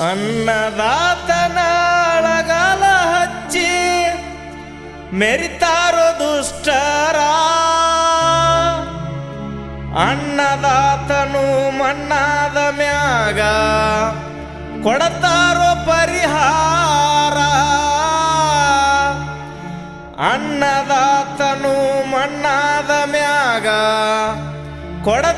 ಅನ್ನದಾತನ ಅಳಗಾಲ ಹಚ್ಚಿ ಮೆರಿತಾರೋ ದುಷ್ಟರ. ಅನ್ನದಾತನು ಮಣ್ಣಾದ ಮ್ಯಾಗ ಕೊಡತಾರೋ ಪರಿಹಾರ. ಅನ್ನದಾತನು ಮಣ್ಣಾದ ಮ್ಯಾಗ ಕೊಡತಾರೋ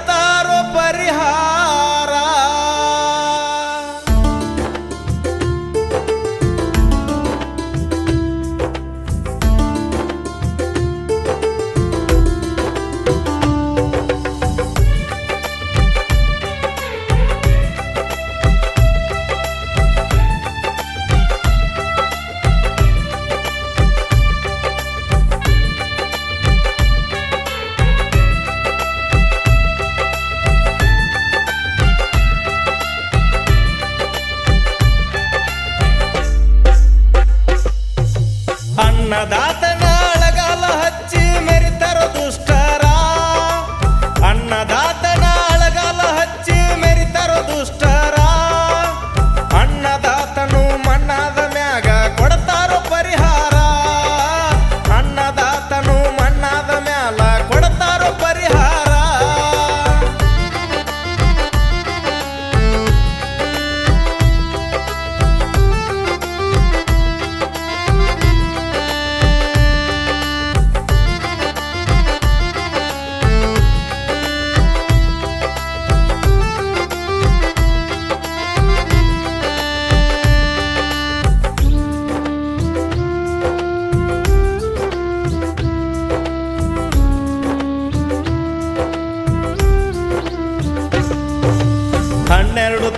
ಮೆರಿತರೋ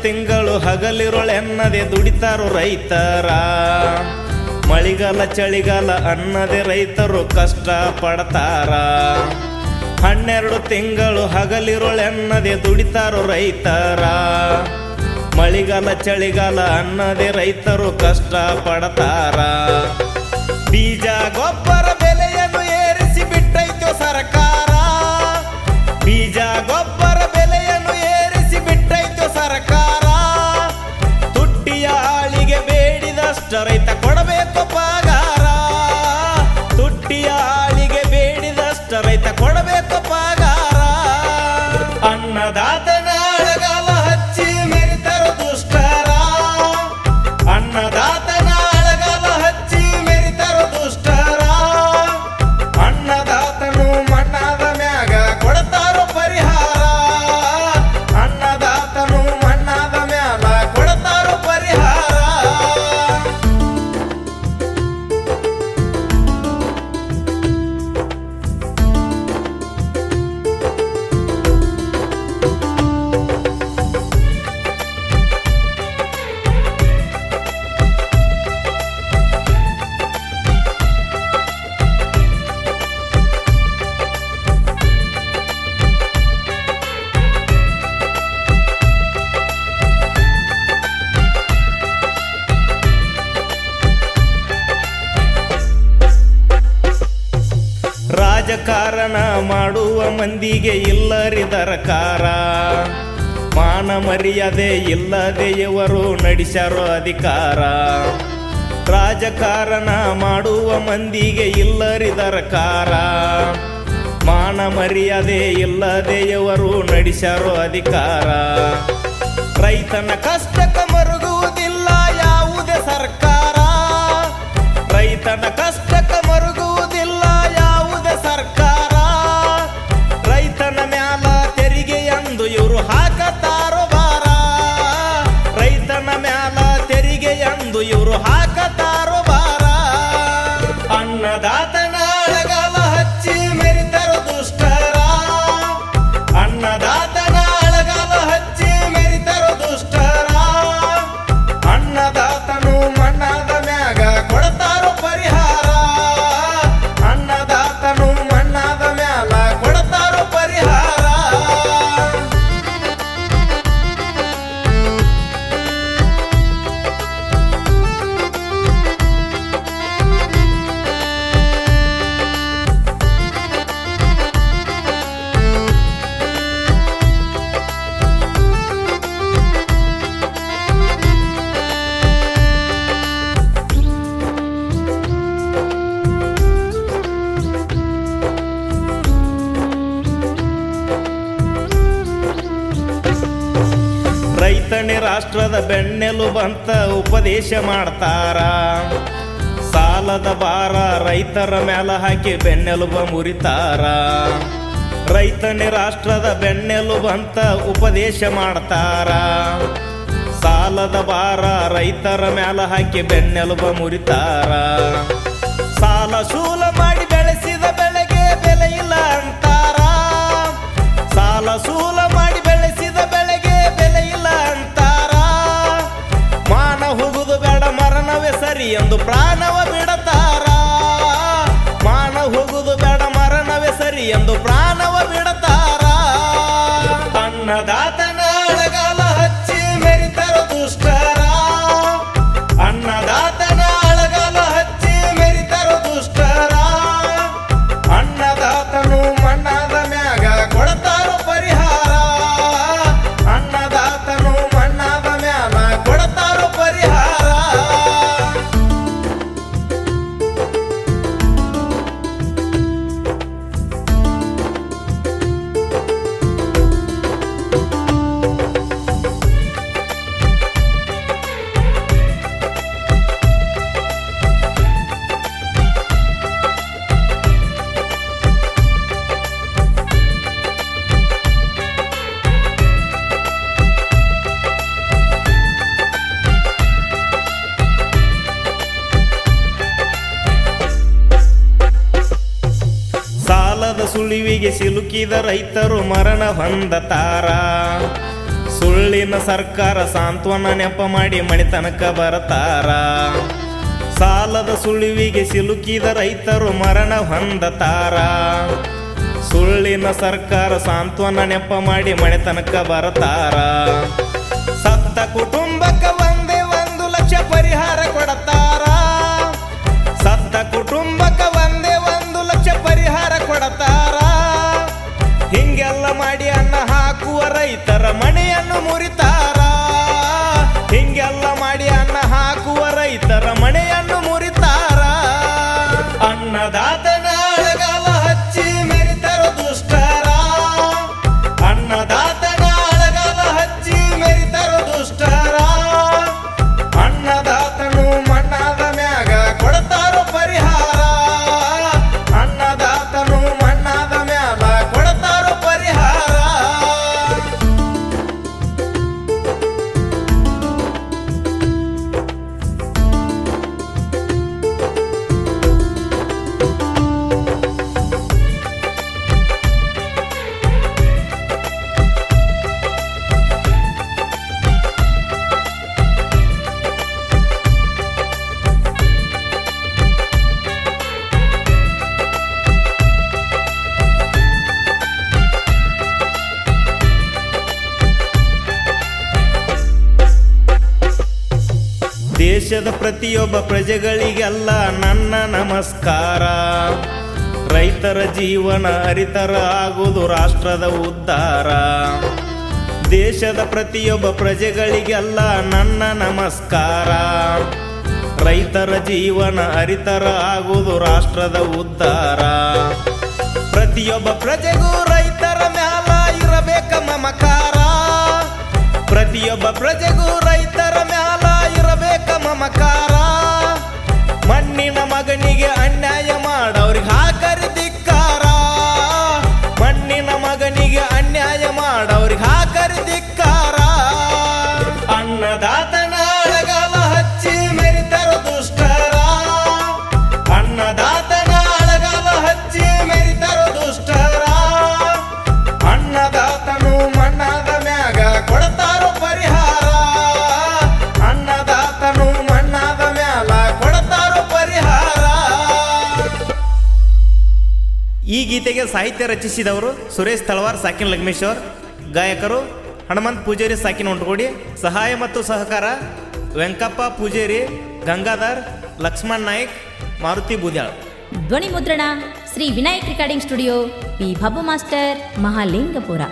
ತಿಂಗಳು ಹಗಲಿರುಳೆನ್ನದೆ ದುಡಿತಾರು ರೈತರ. ಮಳಿಗಾಲ ಚಳಿಗಾಲ ಅನ್ನದೆ ರೈತರು ಕಷ್ಟ ಪಡ್ತಾರ ಹನ್ನೆರಡು ತಿಂಗಳು ಹಗಲಿರುಳೆನ್ನದೆ ದುಡಿತಾರು ರೈತರ. ಮಳಿಗಾಲ ಚಳಿಗಾಲ ಅನ್ನದೆ ರೈತರು ಕಷ್ಟ ಪಡ್ತಾರ ಬೀಜ, ಗೊಬ್ಬರ ಮಂದಿಗೆ ಇಲ್ಲರಿ ದರಕಾರ. ಮಾನ ಮರ್ಯಾದೆ ಇಲ್ಲದೆ ಇವರು ನಡೆಸ್ಯಾರೋ ಅಧಿಕಾರ. ರಾಜಕಾರಣ ಮಾಡುವ ಮಂದಿಗೆ ಇಲ್ಲರಿ ದರಕಾರ. ಮಾನ ಮರ್ಯಾದೆ ಇಲ್ಲದೆ ಇವರು ನಡೆಸ್ಯಾರೋ ಅಧಿಕಾರ. ರೈತನ ಕಷ್ಟಕ ಮರುಗುವುದಿಲ್ಲ ಯಾವುದೇ ಸರ್ಕಾರ. ರೈತನ ರಾಷ್ಟ್ರದ ಬೆನ್ನೆಲುಬಂತ ಉಪದೇಶ ಮಾಡ್ತಾರ. ಸಾಲದ ಭಾರ ರೈತರ ಮ್ಯಾಲ ಹಾಕಿ ಬೆನ್ನೆಲುಬ ಮುರಿತಾರ. ರೈತನೇ ರಾಷ್ಟ್ರದ ಬೆನ್ನೆಲುಬಂತ ಉಪದೇಶ ಮಾಡ್ತಾರ. ಸಾಲದ ಭಾರ ರೈತರ ಮ್ಯಾಲ ಹಾಕಿ ಬೆನ್ನೆಲುಬ ಮುರಿತಾರ. ಸಾಲ ಶೂಲ ಸಾಲದ ಸುಳಿವಿಗೆ ಸಿಲುಕಿದ ರೈತರು ಮರಣ ಹೊಂದತಾರ ಸುಳ್ಳಿನ ಸರ್ಕಾರ ಸಾಂತ್ವನ ನೆಪ ಮಾಡಿ ಮಣಿತನಕ ಬರತಾರ. ಸಾಲದ ಸುಳಿವಿಗೆ ಸಿಲುಕಿದ ರೈತರು ಮರಣ ಹೊಂದತಾರ ಸುಳ್ಳಿನ ಸರ್ಕಾರ ಸಾಂತ್ವನ ನೆಪ ಮಾಡಿ ಮಣಿತನಕ ಬರತಾರ. ಸತ್ತ ಕುಟುಂಬಕ್ಕೆ ಒಂದೇ ಒಂದು ಲಕ್ಷ ಪರಿಹಾರ ಕೊಡತಾರ. ರೈತರ ಮನೆಯನ್ನು ಮುರಿತಾರ ದೇಶದ ಪ್ರತಿಯೊಬ್ಬ ಪ್ರಜೆಗಳಿಗೆಲ್ಲ ನನ್ನ ನಮಸ್ಕಾರ. ರೈತರ ಜೀವನ ಅರಿತರ ಆಗುವುದು ರಾಷ್ಟ್ರದ ಉದ್ಧಾರ. ದೇಶದ ಪ್ರತಿಯೊಬ್ಬ ಪ್ರಜೆಗಳಿಗೆಲ್ಲ ನನ್ನ ನಮಸ್ಕಾರ. ರೈತರ ಜೀವನ ಅರಿತರ ಆಗುವುದು ರಾಷ್ಟ್ರದ ಉದ್ಧಾರ. ಪ್ರತಿಯೊಬ್ಬ ಪ್ರಜೆಗೂ ರೈತರ ಮ್ಯಾಲ ಇರಬೇಕ ಮಮಕಾರ. ಪ್ರತಿಯೊಬ್ಬ ಪ್ರಜೆಗೂ ರೈತರ ಮ್ಯಾಲ ಇರಬೇಕ ಮಮಕಾರ ಮಣ್ಣಿನ ಮಗನಿಗೆ ಗೀತೆಗೆ ಸಾಹಿತ್ಯ ರಚಿಸಿದವರು ಸುರೇಶ್ ತಳವಾರ್, ಸಾಕಿನ್ ಲಗ್ಮೇಶ್ವರ್, ಗಾಯಕರು ಹನುಮಂತ್ ಪೂಜೇರಿ, ಸಾಕಿನ ಉಂಟುಗೂಡಿ ಸಹಾಯ ಮತ್ತು ಸಹಕಾರ, ವೆಂಕಪ್ಪ ಪೂಜೇರಿ, ಗಂಗಾಧರ್, ಲಕ್ಷ್ಮಣ್ ನಾಯ್ಕ್, ಮಾರುತಿ ಬೂದ್ಯಾಳ್. ಧ್ವನಿ ಮುದ್ರಣ Shri Vinayak recording studio, P Babu master, Mahalingapura.